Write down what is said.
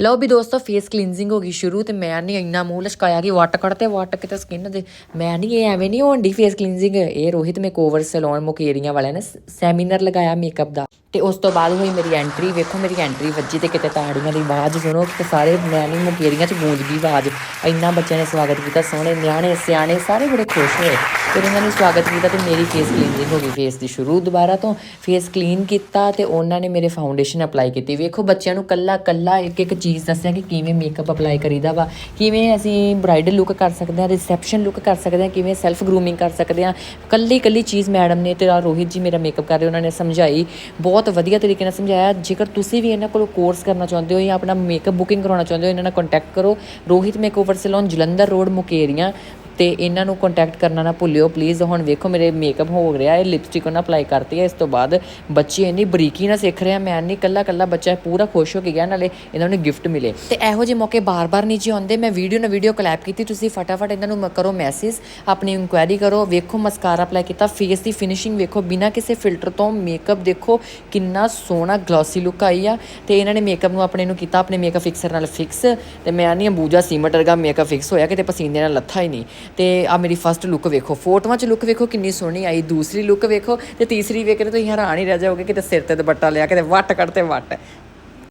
ਲਓ ਵੀ ਦੋਸਤੋ face cleansing ਹੋ ਗਈ ਸ਼ੁਰੂ ਤੇ ਮੈਂ ਨਹੀਂ ਇੰਨਾ ਮੂੰਹ ਲਸ਼ਕਾਇਆ ਕਿ ਵੱਟ ਕੱਢ ਤੇ ਵੱਟ ਕਿਤੇ ਸਕਿਨ ਦੇ। ਮੈਂ ਨਹੀਂ ਇਹ ਐਵੇਂ ਨਹੀਂ ਹੋਣ ਦੀ ਫੇਸ ਕਲੀਨਜ਼ਿੰਗ ਇਹ ਰੋਹਿਤ ਮੇਕਓਵਰ ਸੈਲੂਨ ਮੁਕੇਰੀਆਂ ਵਾਲਿਆਂ ਨੇ ਸੈਮੀਨਾਰ ਲਗਾਇਆ ਮੇਕਅਪ ਦਾ। ਤੇ ਉਸ ਤੋਂ ਬਾਅਦ ਹੋਈ ਮੇਰੀ ਐਂਟਰੀ ਵੇਖੋ ਮੇਰੀ ਐਂਟਰੀ ਵੱਜੀ ਤੇ ਕਿਤੇ ਤਾੜੀਆਂ ਦੀ ਆਵਾਜ਼ ਸੁਣੋ ਕਿ ਸਾਰੇ ਮੈਂ ਨਹੀਂ ਮੁਕੇਰੀਆਂ ਚ ਗੂੰਜ ਗਈ ਆਵਾਜ਼। ਇੰਨਾ ਬੱਚਿਆਂ ਨੇ ਸਵਾਗਤ ਕੀਤਾ, ਸੋਹਣੇ ਨਿਆਣੇ, ਸਿਆਣੇ, ਸਾਰੇ ਬੜੇ ਖੁਸ਼ ਹੋਏ। ਫਿਰ ਉਹਨਾਂ ਨੇ ਸਵਾਗਤ ਕੀਤਾ ਤੇ ਮੇਰੀ ਫੇਸ ਕਲੀਨਿੰਗ ਹੋ ਗਈ ਫੇਸ ਦੀ ਸ਼ੁਰੂ ਦੁਬਾਰਾ ਤੋਂ। ਫੇਸ ਕਲੀਨ ਕੀਤਾ ਤੇ ਉਹਨਾਂ ਨੇ ਮੇਰੇ ਫਾਊਂਡੇਸ਼ਨ ਅਪਲਾਈ ਕੀਤੀ। ਵੇਖੋ ਬੱਚਿਆਂ ਨੂੰ ਕੱਲਾ ਕੱਲਾ ਇੱਕ ਇੱਕ ਚੀਜ਼ ਦੱਸਿਆ ਕਿ ਕਿਵੇਂ ਮੇਕਅਪ ਅਪਲਾਈ ਕਰੀਦਾ ਵਾ, ਕਿਵੇਂ ਅਸੀਂ ਬ੍ਰਾਈਡਲ ਲੁੱਕ ਕਰ ਸਕਦੇ ਹਾਂ ਰਿਸੈਪਸ਼ਨ ਲੁੱਕ ਕਰ ਸਕਦੇ ਹਾਂ, ਕਿਵੇਂ ਸੈਲਫ ਗਰੂਮਿੰਗ ਕਰ ਸਕਦੇ ਹਾਂ। ਕੱਲੀ ਕੱਲੀ ਚੀਜ਼ ਮੈਡਮ ਨੇ ਤੇ ਆਹ ਰੋਹਿਤ ਜੀ ਮੇਰਾ ਮੇਕਅਪ ਕਰ ਰਹੇ, ਉਹਨਾਂ ਨੇ ਸਮਝਾਈ। ਬਹੁਤ ਵਧੀਆ ਤਰੀਕੇ ਨਾਲ ਸਮਝਾਇਆ। ਜੇਕਰ ਤੁਸੀਂ ਵੀ ਇਹਨਾਂ ਕੋਲੋਂ ਕੋਰਸ ਕਰਨਾ ਚਾਹੁੰਦੇ ਹੋ ਜਾਂ ਆਪਣਾ ਮੇਕਅਪ ਬੁਕਿੰਗ ਕਰਾਉਣਾ ਚਾਹੁੰਦੇ ਹੋ, ਇਹਨਾਂ ਨਾਲ ਕੰਟੈਕਟ ਕਰੋ। Rohit makeover salon Jalandhar road Mukerian. ਤੇ ਇਹਨਾਂ ਨੂੰ ਕੰਟੈਕਟ ਕਰਨਾ ਨਾ ਭੁੱਲਿਓ ਪਲੀਜ਼ ਹੁਣ ਵੇਖੋ, ਮੇਰੇ ਮੇਕਅਪ ਹੋ ਰਿਹਾ ਹੈ ਲਿਪਸਟਿਕ ਉਹਨਾਂ ਅਪਲਾਈ ਕਰਤੀ ਹੈ। ਇਸ ਤੋਂ ਬਾਅਦ ਬੱਚੇ ਇੰਨੀ ਬਰੀਕੀ ਨਾਲ ਸਿੱਖ ਰਿਹਾ, ਮੈਂ ਨਹੀਂ ਕੱਲਾ ਕੱਲਾ ਬੱਚਾ ਪੂਰਾ ਖੁਸ਼ ਹੋ ਕੇ ਗਿਆ, ਨਾਲੇ ਇਹਨਾਂ ਨੂੰ ਗਿਫਟ ਮਿਲੇ। ਤੇ ਇਹੋ ਜਿਹੇ ਮੌਕੇ ਬਾਰ-ਬਾਰ ਨਹੀਂ ਜੀ ਆਉਂਦੇ। ਮੈਂ ਵੀਡੀਓ ਨਾਲ ਵੀਡੀਓ ਕਲੈਪ ਕੀਤੀ, ਤੁਸੀਂ ਫਟਾਫਟ ਇਹਨਾਂ ਨੂੰ ਮ- ਕਰੋ ਮੈਸੇਜ ਆਪਣੀ ਇਨਕੁਆਇਰੀ ਕਰੋ। ਵੇਖੋ ਮਸਕਾਰਾ ਅਪਲਾਈ ਕੀਤਾ ਫੇਸ ਦੀ ਫਿਨਿਸ਼ਿੰਗ ਵੇਖੋ, ਬਿਨਾਂ ਕਿਸੇ ਫਿਲਟਰ ਤੋਂ ਮੇਕਅਪ ਦੇਖੋ, ਕਿੰਨਾ ਸੋਹਣਾ ਗਲੋਸੀ ਲੁੱਕ ਆਈ ਆ। ਤੇ ਇਹਨਾਂ ਨੇ ਮੇਕਅਪ ਨੂੰ ਆਪਣੇ ਨੂੰ ਕੀਤਾ, ਆਪਣੇ ਮੇਕਅਪ ਫਿਕਸਰ ਨਾਲ ਫਿਕਸ ਤੇ ਮੈਂ ਨਹੀਂ ਅੰਬੂਜਾ ਸੀਮਟ ਵਰਗਾ ਮੇਕਅਪ ਫਿਕਸ ਹੋਇਆ, ਕਿਤੇ ਪਸੀਨੇ ਨਾਲ ਲੱਥਾ ਹੀ ਨਹੀਂ। ਤੇ ਆ ਮੇਰੀ ਫਰਸਟ ਲੁੱਕ ਵੇਖੋ। ਫੋਟੋਆਂ 'ਚ ਲੁੱਕ ਵੇਖੋ, ਕਿੰਨੀ ਸੋਹਣੀ ਆਈ। ਦੂਸਰੀ ਲੁੱਕ ਵੇਖੋ, ਤੇ ਤੀਸਰੀ ਵੇਖ ਕੇ ਤੁਸੀਂ ਹੈਰਾਨ ਹੀ ਰਹਿ ਜਾਓਗੇ, ਕਿਤੇ ਸਿਰ ਤੇ ਦੁਪੱਟਾ ਲਿਆ, ਕਿਤੇ ਵੱਟ ਕੱਢ ਤੇ ਵੱਟ।